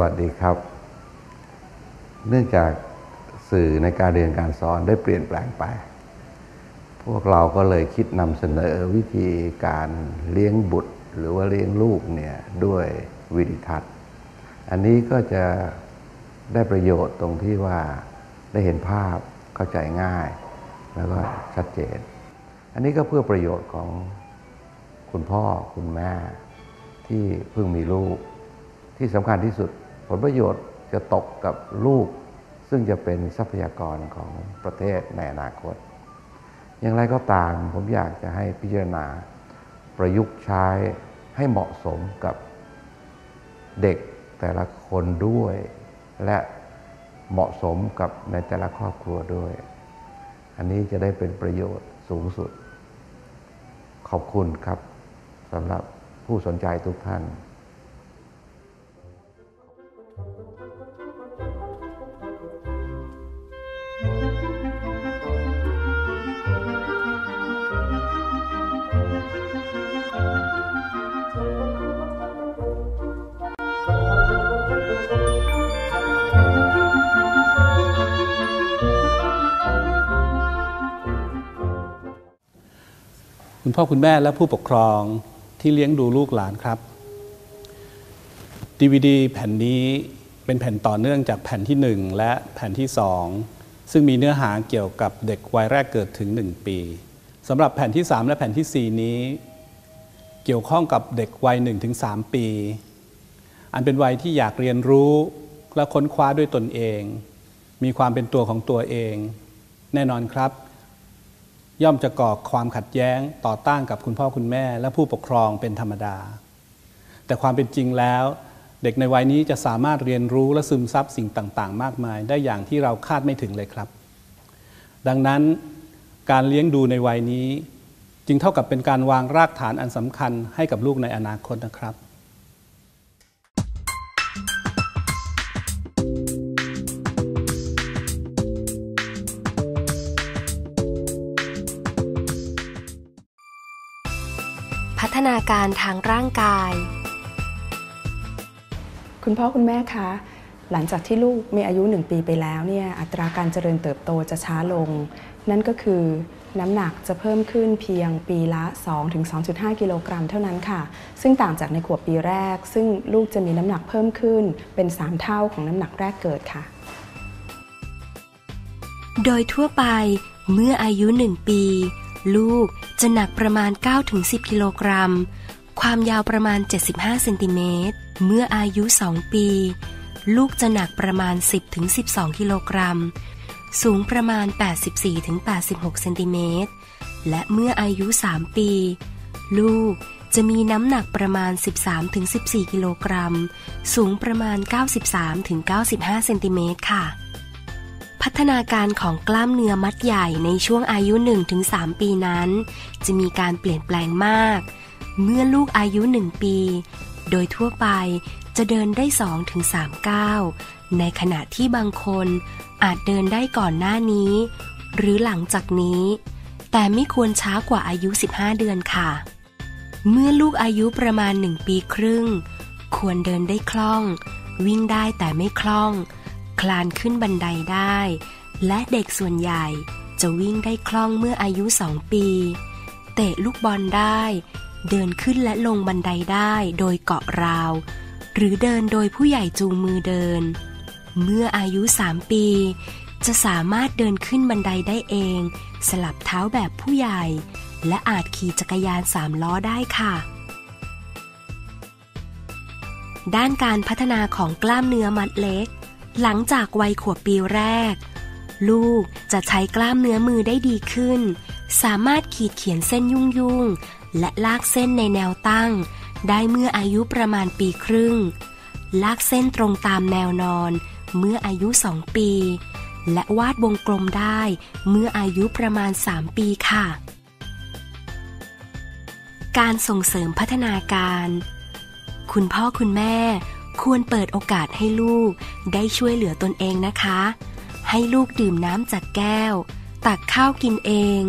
สวัสดีครับ เนื่องจากสื่อในการเรียนการสอนได้เปลี่ยนแปลงไป พวกเราก็เลยคิดนำเสนอวิธีการเลี้ยงบุตรหรือว่าเลี้ยงลูกเนี่ยด้วยวิดิทัศน์ อันนี้ก็จะได้ประโยชน์ตรงที่ว่าได้เห็นภาพเข้าใจง่าย แล้วก็ชัดเจน อันนี้ก็เพื่อประโยชน์ของคุณพ่อคุณแม่ที่เพิ่งมีลูกที่สำคัญที่สุด ผลประโยชน์จะตกกับลูก ซึ่งจะเป็นทรัพยากรของประเทศในอนาคต อย่างไรก็ตามผมอยากจะให้พิจารณาประยุกต์ใช้ให้เหมาะสมกับเด็กแต่ละคนด้วย และเหมาะสมกับในแต่ละครอบครัวด้วย อันนี้จะได้เป็นประโยชน์สูงสุด ขอบคุณครับสำหรับผู้สนใจทุกท่าน คุณพ่อคุณแม่และผู้ปกครองที่เลี้ยงดูลูกหลานครับ DVD แผ่นนี้เป็นแผ่นต่อเนื่องจากแผ่นที่ 1 และแผ่นที่ 2 ซึ่งมีเนื้อหาเกี่ยวกับเด็กวัยแรกเกิดถึง 1 ปีสำหรับแผ่นที่ 3 และแผ่นที่ 4 นี้ เกี่ยวข้องกับเด็กวัย 1-3 ปี อันเป็นวัยที่อยากเรียนรู้และค้นคว้าด้วยตนเอง มีความเป็นตัวของตัวเอง แน่นอนครับ ย่อมจะก่อความขัดแย้งต่อต้านกับคุณพ่อคุณแม่ และผู้ปกครองเป็นธรรมดา แต่ความเป็นจริงแล้ว เด็กในวัยนี้จะสามารถเรียนรู้และซึมซับสิ่งต่างๆ มากมาย ได้อย่างที่เราคาดไม่ถึงเลยครับ ดังนั้นการเลี้ยงดูในวัยนี้ จึงเท่ากับเป็นการวางรากฐานอันสำคัญให้กับลูกในอนาคตนะครับพัฒนาการทางร่างกาย คุณพ่อคุณแม่คะหลังจากที่ลูกมีอายุ 1 ปีไปแล้วเนี่ยอัตราการเจริญเติบโตจะช้าลง นั่นก็คือน้ำหนักจะเพิ่มขึ้นเพียงปีละ 2-2.5 กิโลกรัมเท่านั้นค่ะ ซึ่งต่างจากในขวบปีแรก ซึ่งลูกจะมีน้ำหนักเพิ่มขึ้นเป็น 3 เท่าของน้ำหนักแรกเกิดค่ะ โดยทั่วไปเมื่ออายุ 1 ปี ลูกจะหนักประมาณ 9-10 กิโลกรัม ความยาวประมาณ 75 เซนติเมตร เมื่ออายุ 2 ปี ลูกจะหนักประมาณ 10-12 กิโลกรัม สูงประมาณ 84-86 เซนติเมตร และเมื่ออายุ 3 ปี ลูกจะมีน้ำหนักประมาณ 13-14 กิโลกรัม สูงประมาณ 93-95 เซนติเมตรค่ะ พัฒนาการของกล้ามเนื้อมัดใหญ่ในช่วงอายุ 1-3 ปีนั้น จะมีการเปลี่ยนแปลงมาก เมื่อลูกอายุ1ปี โดยทั่วไปจะเดินได้2-3ก้าว ในขณะที่บางคนอาจเดินได้ก่อนหน้านี้ หรือหลังจากนี้ แต่ไม่ควรช้ากว่าอายุ 15 เดือนค่ะ เมื่อลูกอายุประมาณ1ปีครึ่ง ควรเดินได้คล่อง วิ่งได้แต่ไม่คล่อง คลานขึ้นบันไดได้ และเด็กส่วนใหญ่จะวิ่งได้คล่องเมื่ออายุสองปี เตะลูกบอลได้ เดินขึ้นและลงบันไดได้โดยเกาะราว หรือเดินโดยผู้ใหญ่จูงมือเดิน เมื่ออายุสามปี จะสามารถเดินขึ้นบันไดได้เอง สลับเท้าแบบผู้ใหญ่ และอาจขี่จักรยานสามล้อได้ค่ะ ด้านการพัฒนาของกล้ามเนื้อมัดเล็ก หลังจากวัยขวบปีแรก ลูกจะใช้กล้ามเนื้อมือได้ดีขึ้นสามารถขีดเขียนเส้นยุ่งยุ่ง และลากเส้นในแนวตั้ง ได้เมื่ออายุประมาณปีครึ่ง ลากเส้นตรงตามแนวนอน เมื่ออายุสองปี และวาดวงกลมได้เมื่ออายุประมาณสามปีค่ะ การส่งเสริมพัฒนาการ คุณพ่อคุณแม่ควรเปิดโอกาสให้ลูกได้ช่วยเหลือตนเองนะคะ ให้ลูกดื่มน้ำจากแก้ว ตักข้าวกินเอง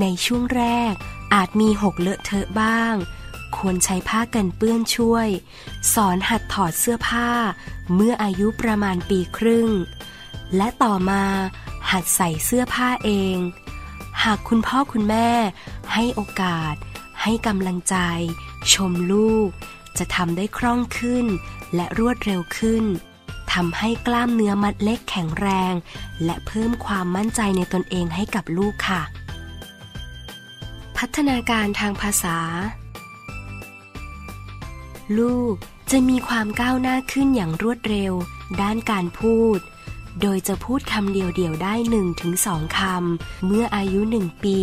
ในช่วงแรก อาจมีหกเลอะเทอะบ้างคควรใช้ผ้ากันเปื้อนช่วย สอนหัดถอดเสื้อผ้า เมื่ออายุประมาณปีครึ่ง และต่อมาหัดใส่เสื้อผ้าเอง หากคุณพ่อคุณแม่ ให้โอกาส ให้กำลังใจ ชมลูก จะทำได้คล่องขึ้น และรวดเร็วขึ้นทำให้กล้ามเนื้อมัดเล็กแข็งแรง และเพิ่มความมั่นใจในตนเองให้กับลูกค่ะ พัฒนาการทางภาษา ลูกจะมีความก้าวหน้าขึ้นอย่างรวดเร็ว ด้านการพูด โดยจะพูดคำเดียวๆได้หนึ่งถึงสองคำเมื่ออายุหนึ่งปี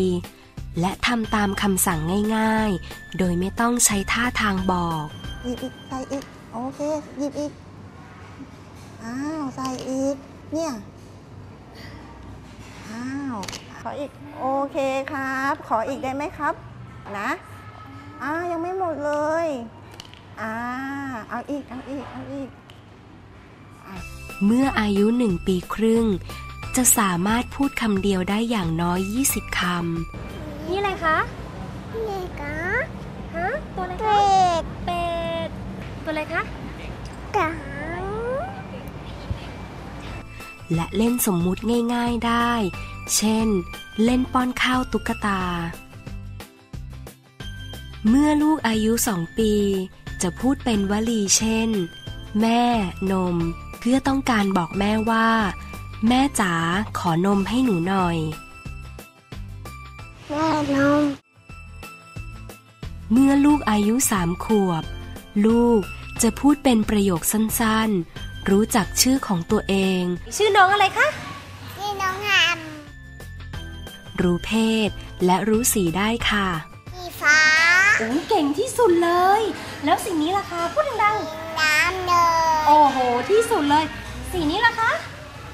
และทำตามคำสั่งง่ายๆ โดยไม่ต้องใช้ท่าทางบอกหยิบอีกใส่อีกโอเคหยิบอีกอ้าวใส่อีกเนี่ยอ้าวขออีก โอเคครับ ขออีกได้ไหมครับ นะอ้ายังไม่หมดเลยอ่าเอาอีก เอาอีก เอาอีก เมื่ออายุหนึ่งปีครึ่ง จะสามารถพูดคำเดียวได้อย่างน้อย 20 คำ นี่อะไรคะเด็กอะฮะ ตัวอะไรเด็คะกเป็ด ตัวอะไรคะกังและเล่นสมมุติง่าย ๆได้ เช่น เล่นป้อนข้าวตุ๊กตา เมื่อลูกอายุสองปี จะพูดเป็นวลีเช่น แม่นม เพื่อต้องการบอกแม่ว่า แม่จ๋าขอนมให้หนูหน่อย แม่นม เมื่อลูกอายุสามขวบ ลูกจะพูดเป็นประโยคสั้นๆ รู้จักชื่อของตัวเอง ชื่อน้องอะไรคะ รู้เพศ และรู้สีได้ค่ะสีฟ้าโอ้เก่งที่สุดเลย แล้วสิ่งนี้ล่ะคะพูดดังน้ำเนยๆโอ้โห ที่สุดเลย สีนี้ล่ะคะ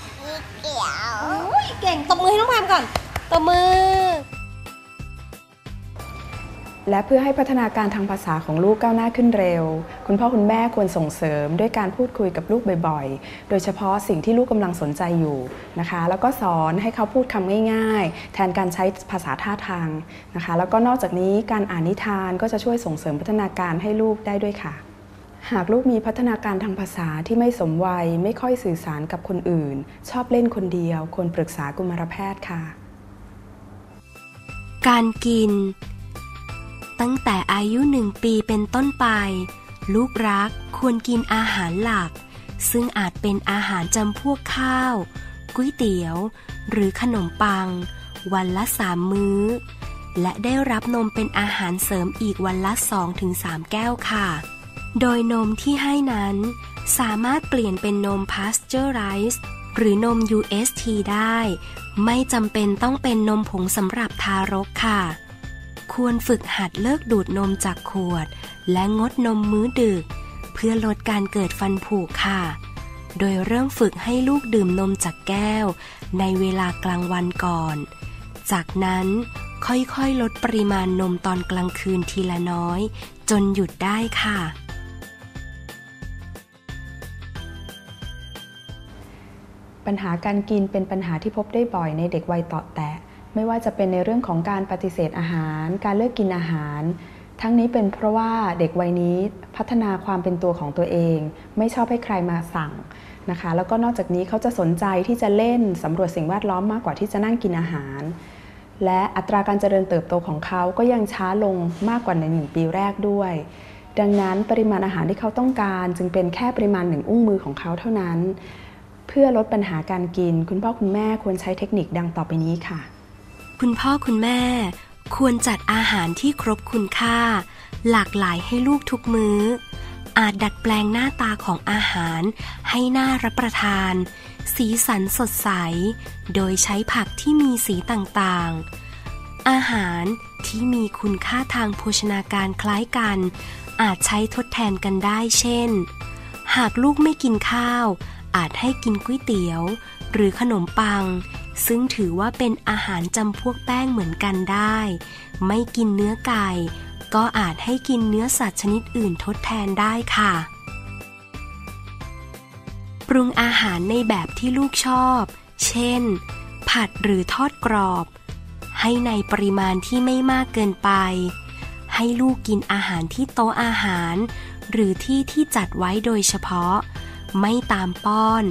สีเขียวโอ้ยเก่งตบมือให้น้องพามก่อนตบมือ และเพื่อให้พัฒนาการทางภาษาของลูกก้าวหน้าขึ้นเร็ว คุณพ่อคุณแม่ควรส่งเสริมด้วยการพูดคุยกับลูกบ่อยๆ โดยเฉพาะสิ่งที่ลูกกำลังสนใจอยู่นะคะ แล้วก็สอนให้เขาพูดคำง่ายๆ แทนการใช้ภาษาท่าทางนะคะ แล้วก็นอกจากนี้การอ่านนิทานก็จะช่วยส่งเสริมพัฒนาการให้ลูกได้ด้วยค่ะหากลูกมีพัฒนาการทางภาษาที่ไม่สมวัย ไม่ค่อยสื่อสารกับคนอื่น ชอบเล่นคนเดียว ควรปรึกษากุมารแพทย์ค่ะ การกิน ตั้งแต่อายุหนึ่งปีเป็นต้นไป ลูกรักควรกินอาหารหลัก ซึ่งอาจเป็นอาหารจำพวกข้าวก๋วยเตี๋ยว หรือขนมปัง วันละสามมื้อ และได้รับนมเป็นอาหารเสริมอีกวันละ 2-3 แก้วค่ะ โดยนมที่ให้นั้น สามารถเปลี่ยนเป็นนม pasteurized หรือนม UST ได้ ไม่จำเป็นต้องเป็นนมผงสำหรับทารกค่ะ ควรฝึกหัดเลิกดูดนมจากขวด และงดนมมื้อดึก เพื่อลดการเกิดฟันผุค่ะ โดยเริ่มฝึกให้ลูกดื่มนมจากแก้ว ในเวลากลางวันก่อน จากนั้นค่อยๆ ลดปริมาณนมตอนกลางคืนทีละน้อย จนหยุดได้ค่ะ ปัญหาการกินเป็นปัญหาที่พบได้บ่อยในเด็กวัยตาะแตะ ไม่ว่าจะเป็นในเรื่องของการปฏิเสธอาหาร การเลิกกินอาหาร ทั้งนี้เป็นเพราะว่าเด็กวัยนี้พัฒนาความเป็นตัวของตัวเอง ไม่ชอบให้ใครมาสั่งนะคะ แล้วก็นอกจากนี้เขาจะสนใจที่จะเล่นสำรวจสิ่งแวดล้อมมากกว่าที่จะนั่งกินอาหาร และอัตราการเจริญเติบโตของเขาก็ยังช้าลงมากกว่าในหนึ่งปีแรกด้วย ดังนั้นปริมาณอาหารที่เขาต้องการ จึงเป็นแค่ปริมาณหนึ่งอุ้งมือของเขาเท่านั้น เพื่อลดปัญหาการกิน คุณพ่อคุณแม่ควรใช้เทคนิคดังต่อไปนี้ค่ะ คุณพ่อคุณแม่ ควรจัดอาหารที่ครบคุณค่า หลากหลายให้ลูกทุกมื้อ อาจดัดแปลงหน้าตาของอาหาร ให้น่ารับประทาน สีสันสดใส โดยใช้ผักที่มีสีต่างๆ อาหารที่มีคุณค่าทางโภชนาการคล้ายกัน อาจใช้ทดแทนกันได้เช่น หากลูกไม่กินข้าว อาจให้กินก๋วยเตี๋ยว หรือขนมปัง ซึ่งถือว่าเป็นอาหารจำพวกแป้งเหมือนกันได้ ไม่กินเนื้อไก่ ก็อาจให้กินเนื้อสัตว์ชนิดอื่นทดแทนได้ค่ะ ปรุงอาหารในแบบที่ลูกชอบ เช่น ผัดหรือทอดกรอบ ให้ในปริมาณที่ไม่มากเกินไป ให้ลูกกินอาหารที่โต๊ะอาหาร หรือที่ที่จัดไว้โดยเฉพาะ ไม่ตามป้อน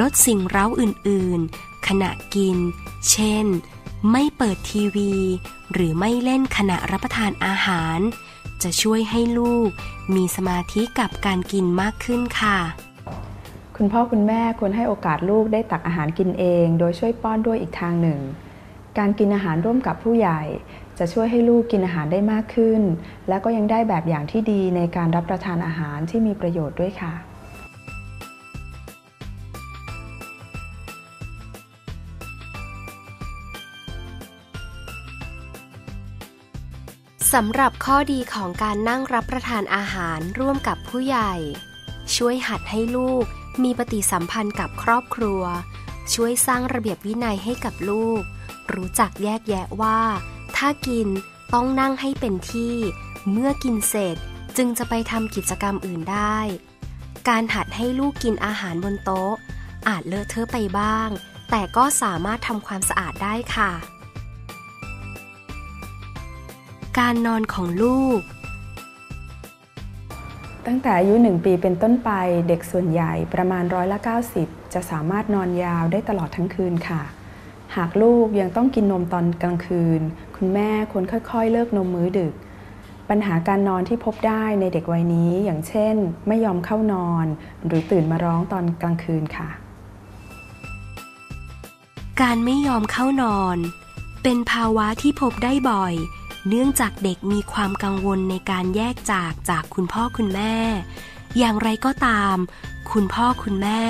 ลดสิ่งเร้าอื่นๆ ขณะกิน เช่น ไม่เปิดทีวี หรือไม่เล่นขณะรับประทานอาหาร จะช่วยให้ลูก มีสมาธิกับการกินมากขึ้นค่ะ คุณพ่อคุณแม่ควรให้โอกาสลูกได้ตักอาหารกินเอง โดยช่วยป้อนด้วยอีกทางหนึ่ง การกินอาหารร่วมกับผู้ใหญ่ จะช่วยให้ลูกกินอาหารได้มากขึ้น และก็ยังได้แบบอย่างที่ดีในการรับประทานอาหารที่มีประโยชน์ด้วยค่ะ สำหรับข้อดีของการนั่งรับประทานอาหารร่วมกับผู้ใหญ่ ช่วยหัดให้ลูกมีปฏิสัมพันธ์กับครอบครัว ช่วยสร้างระเบียบวินัยให้กับลูก รู้จักแยกแยะว่า ถ้ากินต้องนั่งให้เป็นที่ เมื่อกินเสร็จจึงจะไปทำกิจกรรมอื่นได้ การหัดให้ลูกกินอาหารบนโต๊ะ อาจเลอะเทอะไปบ้าง แต่ก็สามารถทำความสะอาดได้ค่ะ การนอนของลูก ตั้งแต่อายุ 1 ปีเป็นต้นไปเด็กส่วนใหญ่ประมาณร้อยละ90 จะสามารถนอนยาวได้ตลอดทั้งคืนค่ะ หากลูกยังต้องกินนมตอนกลางคืน คุณแม่ควรค่อยๆ เลิกนมมื้อดึก ปัญหาการนอนที่พบได้ในเด็กวัยนี้อย่างเช่น ไม่ยอมเข้านอน หรือตื่นมาร้องตอนกลางคืนค่ะ การไม่ยอมเข้านอนเป็นภาวะที่พบได้บ่อย เนื่องจากเด็กมีความกังวลในการแยกจากจากคุณพ่อคุณแม่ อย่างไรก็ตาม คุณพ่อคุณแม่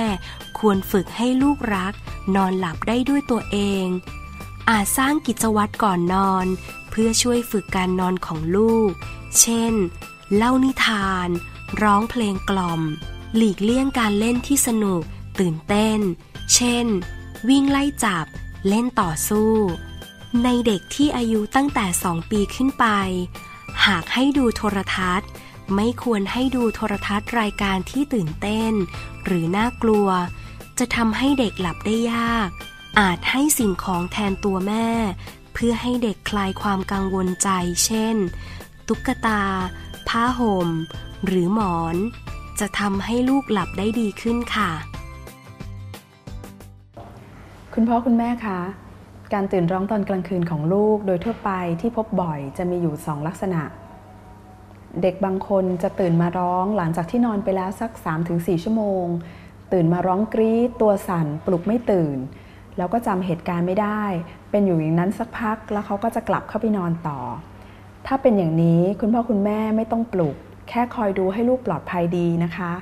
ควรฝึกให้ลูกรัก นอนหลับได้ด้วยตัวเอง อาจสร้างกิจวัตรก่อนนอน เพื่อช่วยฝึกการนอนของลูก เช่น เล่านิทาน ร้องเพลงกล่อม หลีกเลี่ยงการเล่นที่สนุก ตื่นเต้น เช่น วิ่งไล่จับ เล่นต่อสู้ ในเด็กที่อายุตั้งแต่ 2 ปีขึ้นไป หากให้ดูโทรทัศน์ ไม่ควรให้ดูโทรทัศน์รายการที่ตื่นเต้น หรือน่ากลัว จะทำให้เด็กหลับได้ยาก อาจให้สิ่งของแทนตัวแม่ เพื่อให้เด็กคลายความกังวลใจ เช่น ตุ๊กตา ผ้าห่ม หรือหมอน จะทำให้ลูกหลับได้ดีขึ้นค่ะ คุณพ่อคุณแม่คะ การตื่นร้องตอนกลางคืนของลูก โดยทั่วไปที่พบบ่อยจะมีอยู่ 2 ลักษณะ เด็กบางคนจะตื่นมาร้องหลังจากที่นอนไปแล้วสัก 3-4 ชั่วโมง ตื่นมาร้องกรี๊ดตัวสั่นปลุกไม่ตื่น แล้วก็จำเหตุการณ์ไม่ได้ เป็นอยู่อย่างนั้นสักพักแล้วเขาก็จะกลับเข้าไปนอนต่อ ถ้าเป็นอย่างนี้คุณพ่อคุณแม่ไม่ต้องปลุก แค่คอยดูให้ลูกปลอดภัยดีนะคะ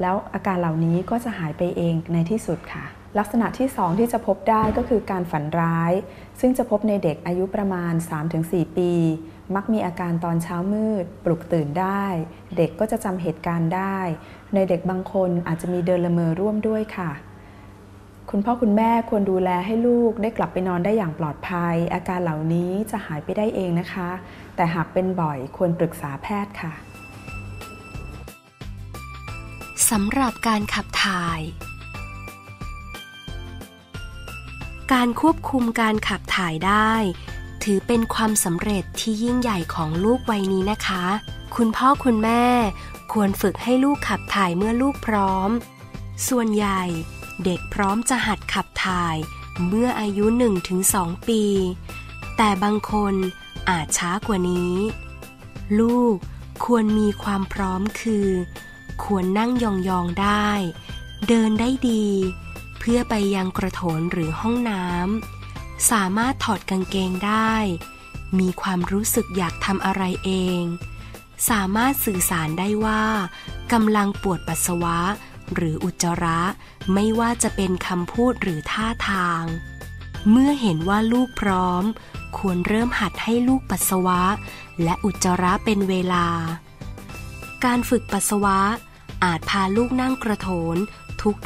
แล้วอาการเหล่านี้ก็จะหายไปเองในที่สุดค่ะ ลักษณะที่ 2 ที่จะพบได้ก็คือการฝันร้าย ซึ่งจะพบในเด็กอายุประมาณ 3-4 ปี มักมีอาการตอนเช้ามืด ปลุกตื่นได้ เด็กก็จะจำเหตุการณ์ได้ ในเด็กบางคนอาจจะมีเดินละเมอร่วมด้วยค่ะ คุณพ่อคุณแม่ควรดูแลให้ลูกได้กลับไปนอนได้อย่างปลอดภัย อาการเหล่านี้จะหายไปได้เองนะคะ แต่หากเป็นบ่อยควรปรึกษาแพทย์ค่ะสำหรับการขับถ่าย การควบคุมการขับถ่ายได้ ถือเป็นความสำเร็จที่ยิ่งใหญ่ของลูกวัยนี้นะคะ คุณพ่อคุณแม่ ควรฝึกให้ลูกขับถ่ายเมื่อลูกพร้อม ส่วนใหญ่เด็กพร้อมจะหัดขับถ่าย เมื่ออายุ 1-2 ปี แต่บางคนอาจช้ากว่านี้ ลูกควรมีความพร้อมคือ ควรนั่งยองๆได้ เดินได้ดี พื่อไปยังกระโถนหรือห้องน้ำสามารถถอดกางเกงได้ มีความรู้สึกอยากทำอะไรเอง สามารถสื่อสารได้ว่ากำลังปวดปัสสาวะ หรืออุจจาระ ไม่ว่าจะเป็นคำพูดหรือท่าทาง เมื่อเห็นว่าลูกพร้อม ควรเริ่มหัดให้ลูกปัสสาวะ และอุจจาระเป็นเวลา การฝึกปัสสาวะอาจพาลูกนั่งกระโถน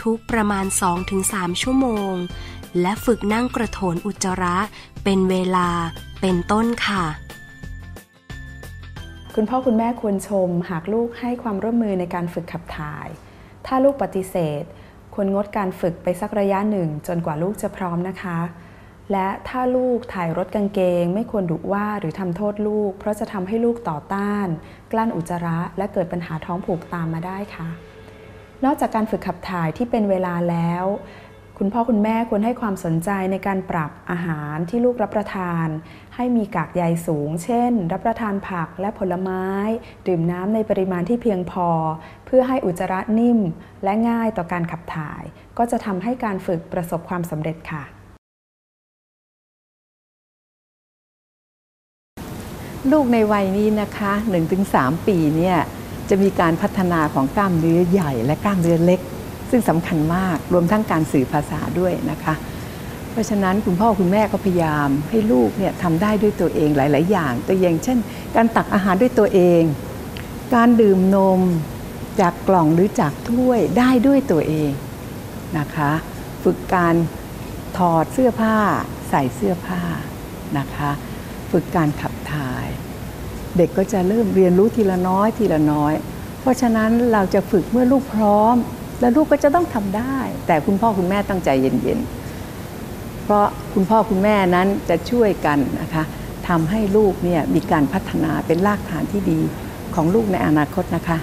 ทุกๆประมาณ 2-3 ชั่วโมง และฝึกนั่งกระโถนอุจจาระ เป็นเวลาเป็นต้นค่ะ คุณพ่อคุณแม่ควรชมหากลูกให้ความร่วมมือในการฝึกขับถ่าย ถ้าลูกปฏิเสธ ควรงดการฝึกไปสักระยะหนึ่งจนกว่าลูกจะพร้อมนะคะ และถ้าลูกถ่ายรถกางเกง ไม่ควรดุว่าหรือทำโทษลูก เพราะจะทำให้ลูกต่อต้าน กลั้นอุจจาระและเกิดปัญหาท้องผูกตามมาได้ค่ะ นอกจากการฝึกขับถ่ายที่เป็นเวลาแล้ว คุณพ่อคุณแม่ควรให้ความสนใจในการปรับอาหารที่ลูกรับประทาน ให้มีกากใยสูง เช่น รับประทานผักและผลไม้ ดื่มน้ำในปริมาณที่เพียงพอ เพื่อให้อุจจาระนิ่ม และง่ายต่อการขับถ่าย ก็จะทำให้การฝึกประสบความสำเร็จค่ะลูกในวัยนี้นะคะ 1-3 ปีเนี่ย จะมีการพัฒนาของกล้ามเนื้อใหญ่และกล้ามเนื้อเล็ก ซึ่งสำคัญมากรวมทั้งการสื่อภาษาด้วยนะคะ เพราะฉะนั้นคุณพ่อคุณแม่ก็พยายามให้ลูกเนี่ยทำได้ด้วยตัวเองหลาย ๆ อย่าง ตัวอย่างเช่น การตักอาหารด้วยตัวเอง การดื่มนมจากกล่องหรือจากถ้วยได้ด้วยตัวเองนะคะ ฝึกการถอดเสื้อผ้าใส่เสื้อผ้านะคะ ฝึกการขับถ่าย เด็กก็จะเริ่มเรียนรู้ทีละน้อยทีละน้อย เพราะฉะนั้นเราจะฝึกเมื่อลูกพร้อม แล้วลูกก็จะต้องทำได้ แต่คุณพ่อคุณแม่ตั้งใจเย็นๆ เพราะคุณพ่อคุณแม่นั้นจะช่วยกันนะคะทำให้ลูกเนี่ยมีการพัฒนาเป็นรากฐานที่ดีของลูกในอนาคตนะคะ